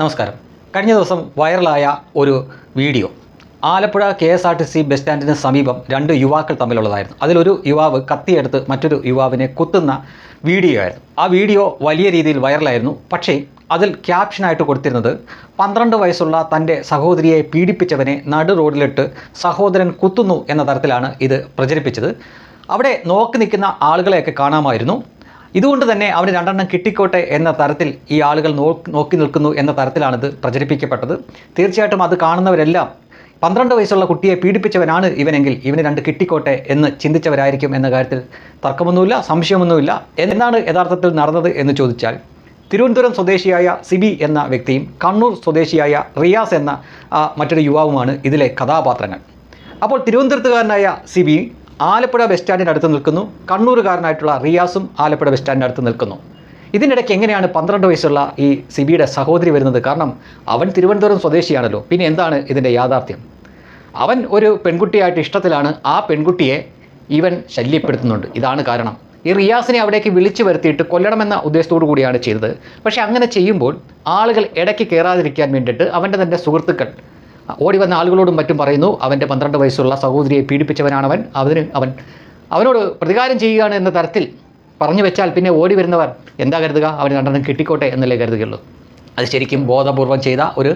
നമസ്കാരം. കഴിഞ്ഞ ദിവസം വൈറലായ ഒരു video. Alappuzha K S R T C bus സ്റ്റാൻഡിന് സമീപം രണ്ട് യുവാക്കൾ തമ്മിലുള്ളതായിരുന്നു. അതിലൊരു യുവാവ് കത്തിയെടുത്ത് മറ്റൊരു യുവാവിനെ കുത്തുന്ന വീഡിയോ ആയിരുന്നു ആ വീഡിയോ വലിയ രീതിയിൽ വൈറലായിരുന്നു. പക്ഷേ അതിൽ ക്യാപ്ഷനായിട്ട് കൊടുത്തിരുന്നത് പന്ത്രണ്ട് വയസ്സുള്ള തന്റെ സഹോദരിയെ പീഡിപ്പിച്ചവനെ നടു റോഡിലിട്ട് സഹോദരൻ കുത്തുന്നു എന്ന തരത്തിലാണ് ഇത് പ്രചരിപ്പിച്ചത്. അവിടെ നോക്കി നിൽക്കുന്ന ആളുകളെയൊക്കെ കാണാമായിരുന്നു. ഇതുകൊണ്ട് തന്നെ അവന് രണ്ടെണ്ണം കിട്ടിക്കോട്ടെ എന്ന തരത്തിൽ ഈ ആളുകൾ നോക്കി നിൽക്കുന്നു എന്ന തരത്തിലാണിത് പ്രചരിപ്പിക്കപ്പെട്ടത്. തീർച്ചയായിട്ടും അത് കാണുന്നവരെല്ലാം പന്ത്രണ്ട് വയസ്സുള്ള കുട്ടിയെ പീഡിപ്പിച്ചവനാണ് ഇവനെങ്കിൽ ഇവന് രണ്ട് കിട്ടിക്കോട്ടെ എന്ന് ചിന്തിച്ചവരായിരിക്കും എന്ന കാര്യത്തിൽ തർക്കമൊന്നുമില്ല സംശയമൊന്നുമില്ല. എന്താണ് യഥാർത്ഥത്തിൽ നടന്നത് എന്ന് ചോദിച്ചാൽ തിരുവനന്തപുരം സ്വദേശിയായ സിബി എന്ന വ്യക്തിയും കണ്ണൂർ സ്വദേശിയായ റിയാസ് എന്ന മറ്റൊരു യുവാവുമാണ് ഇതിലെ കഥാപാത്രങ്ങൾ. അപ്പോൾ തിരുവനന്തപുരത്തുകാരനായ സിബി ആലപ്പുഴ ബസ് സ്റ്റാൻഡിന്റെ അടുത്ത് നിൽക്കുന്നു. കണ്ണൂരുകാരനായിട്ടുള്ള റിയാസും ആലപ്പുഴ ബസ് സ്റ്റാൻഡിന്റെ അടുത്ത് നിൽക്കുന്നു. ഇതിനിടയ്ക്ക് എങ്ങനെയാണ് പന്ത്രണ്ട് വയസ്സുള്ള ഈ സിബിയുടെ സഹോദരി വരുന്നത്? കാരണം അവൻ തിരുവനന്തപുരം സ്വദേശിയാണല്ലോ. പിന്നെ എന്താണ് ഇതിന്റെ യാഥാർത്ഥ്യം? അവൻ ഒരു പെൺകുട്ടിയായിട്ട് ഇഷ്ടത്തിലാണ്. ആ പെൺകുട്ടിയെ ഇവൻ ശല്യപ്പെടുത്തുന്നുണ്ട്. ഇതാണ് കാരണം. ഈ റിയാസിനെ അവിടേക്ക് വിളിച്ചു വരുത്തിയിട്ട് കൊല്ലണമെന്ന ഉദ്ദേശത്തോടു കൂടിയാണ് ചെയ്തത്. പക്ഷേ അങ്ങനെ ചെയ്യുമ്പോൾ ആളുകൾ ഇടയ്ക്ക് കയറാതിരിക്കാൻ വേണ്ടിയിട്ട് അവന്റെ തന്നെ സുഹൃത്തുക്കൾ ഓടി വന്ന ആളുകളോടും മറ്റും പറയുന്നു അവന്റെ പന്ത്രണ്ട് വയസ്സുള്ള സഹോദരിയെ പീഡിപ്പിച്ചവനാണവൻ അവന് അവൻ അവനോട് പ്രതികാരം ചെയ്യുകയാണ് എന്ന തരത്തിൽ പറഞ്ഞു വെച്ചാൽ പിന്നെ ഓടി വരുന്നവർ എന്താ കരുതുക? അവൻ രണ്ടെണ്ണം കിട്ടിക്കോട്ടെ എന്നല്ലേ കരുതുകയുള്ളൂ. അത് ശരിക്കും ബോധപൂർവം ചെയ്ത ഒരു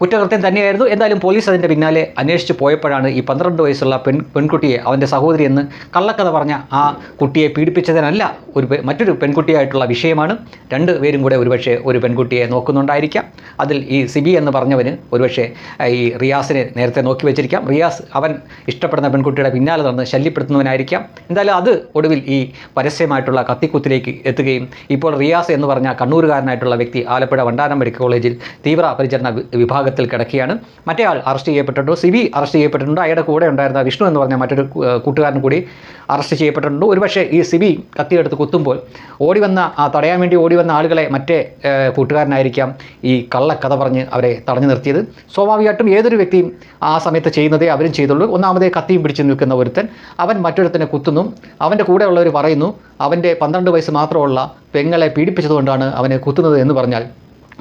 കുറ്റകൃത്യം തന്നെയായിരുന്നു. എന്തായാലും പോലീസ് അതിന്റെ പിന്നാലെ അന്വേഷിച്ച് പോയപ്പോഴാണ് ഈ പന്ത്രണ്ട് വയസ്സുള്ള പെൺ പെൺകുട്ടിയെ അവന്റെ സഹോദരി എന്ന് കള്ളക്കഥ പറഞ്ഞ ആ കുട്ടിയെ പീഡിപ്പിച്ചതിനല്ല ഒരു മറ്റൊരു പെൺകുട്ടിയായിട്ടുള്ള വിഷയമാണ്. രണ്ട് പേരും കൂടെ ഒരുപക്ഷെ ഒരു പെൺകുട്ടിയെ നോക്കുന്നുണ്ടായിരിക്കാം. അതിൽ ഈ സിബി എന്ന് പറഞ്ഞവന് ഒരുപക്ഷെ ഈ റിയാസിനെ നേരത്തെ നോക്കി വെച്ചിരിക്കാം. റിയാസ് അവൻ ഇഷ്ടപ്പെടുന്ന പെൺകുട്ടിയുടെ പിന്നാലെ നടന്ന് ശല്യപ്പെടുത്തുന്നവനായിരിക്കാം. എന്തായാലും അത് ഒടുവിൽ ഈ പരസ്യമായിട്ടുള്ള കത്തിക്കുത്തിലേക്ക് എത്തുകയും ഇപ്പോൾ റിയാസ് എന്ന് പറഞ്ഞ കണ്ണൂരുകാരനായിട്ടുള്ള വ്യക്തി ആലപ്പുഴ വണ്ടാനം മെഡിക്കൽ കോളേജിൽ തീവ്ര പരിചരണ വി- വിഭാഗത്തിൽ കിടക്കുകയാണ്. മറ്റേ ആൾ അറസ്റ്റ് ചെയ്യപ്പെട്ടിട്ടുണ്ട്? സിബി അറസ്റ്റ് ചെയ്യപ്പെട്ടിട്ടുണ്ട്? അയാളുടെ കൂടെ ഉണ്ടായിരുന്ന വിഷ്ണു എന്ന് പറഞ്ഞ മറ്റൊരു കൂട്ടുകാരൻ കൂടി അറസ്റ്റ് ചെയ്യപ്പെട്ടിട്ടുണ്ട്? ഒരുപക്ഷെ ഈ സിബി കത്തിയെടുത്ത് കുത്തുമ്പോൾ ഓടി വന്ന ആ തടയാൻ വേണ്ടി ഓടി വന്ന ആളുകളെ മറ്റേ കൂട്ടുകാരനായിരിക്കാം ഈ കള്ളക്കഥ പറഞ്ഞ് അവരെ തടഞ്ഞു നിർത്തിയത്. സ്വാഭാവികമായിട്ടും ഏതൊരു വ്യക്തിയും ആ സമയത്ത് ചെയ്യുന്നതേ അവരും ചെയ്തുള്ളൂ. ഒന്നാമതേ കത്തിയും പിടിച്ച് നിൽക്കുന്ന ഒരുത്തൻ അവൻ മറ്റൊരുത്തനെ കുത്തുന്നു. അവന്റെ കൂടെ ഉള്ളവർ പറയുന്നു അവന്റെ പന്ത്രണ്ട് വയസ്സ് മാത്രമുള്ള പെങ്ങളെ പീഡിപ്പിച്ചതുകൊണ്ടാണ് അവനെ കുത്തുന്നത് എന്ന് പറഞ്ഞാൽ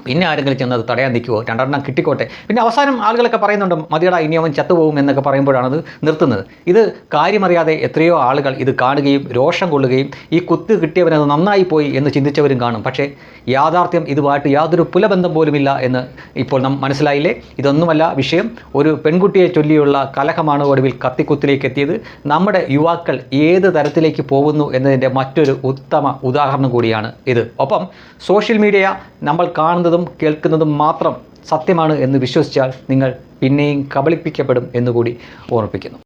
പിന്നെ ആരെങ്കിലും ചെന്ന് അത് തടയാൻ നിൽക്കുമോ രണ്ടെണ്ണം കിട്ടിക്കോട്ടെ. പിന്നെ അവസാനം ആളുകളൊക്കെ പറയുന്നുണ്ട് മതിയടാ ഇനി അവൻ ചത്തുപോകും എന്നൊക്കെ പറയുമ്പോഴാണ് അത് നിർത്തുന്നത്. ഇത് കാര്യമറിയാതെ എത്രയോ ആളുകൾ ഇത് കാണുകയും രോഷം കൊള്ളുകയും ഈ കുത്ത് കിട്ടിയവനത് നന്നായി പോയി എന്ന് ചിന്തിച്ചവരും കാണും. പക്ഷേ യാഥാർത്ഥ്യം ഇതുമായിട്ട് യാതൊരു പുലബന്ധം പോലുമില്ല എന്ന് ഇപ്പോൾ നാം മനസ്സിലായില്ലേ? ഇതൊന്നുമല്ല വിഷയം. ഒരു പെൺകുട്ടിയെ ചൊല്ലിയുള്ള കലഹമാണ് ഒടുവിൽ കത്തിക്കുത്തിലേക്ക് എത്തിയത്. നമ്മുടെ യുവാക്കൾ ഏത് തരത്തിലേക്ക് പോകുന്നു എന്നതിന്റെ മറ്റൊരു ഉത്തമ ഉദാഹരണം കൂടിയാണ് ഇത്. ഒപ്പം സോഷ്യൽ മീഡിയ നമ്മൾ കാണുന്നതും കേൾക്കുന്നതും മാത്രം സത്യമാണ് എന്ന് വിശ്വസിച്ചാൽ നിങ്ങൾ പിന്നെയും കബളിപ്പിക്കപ്പെടും എന്നുകൂടി ഓർമ്മിപ്പിക്കുന്നു.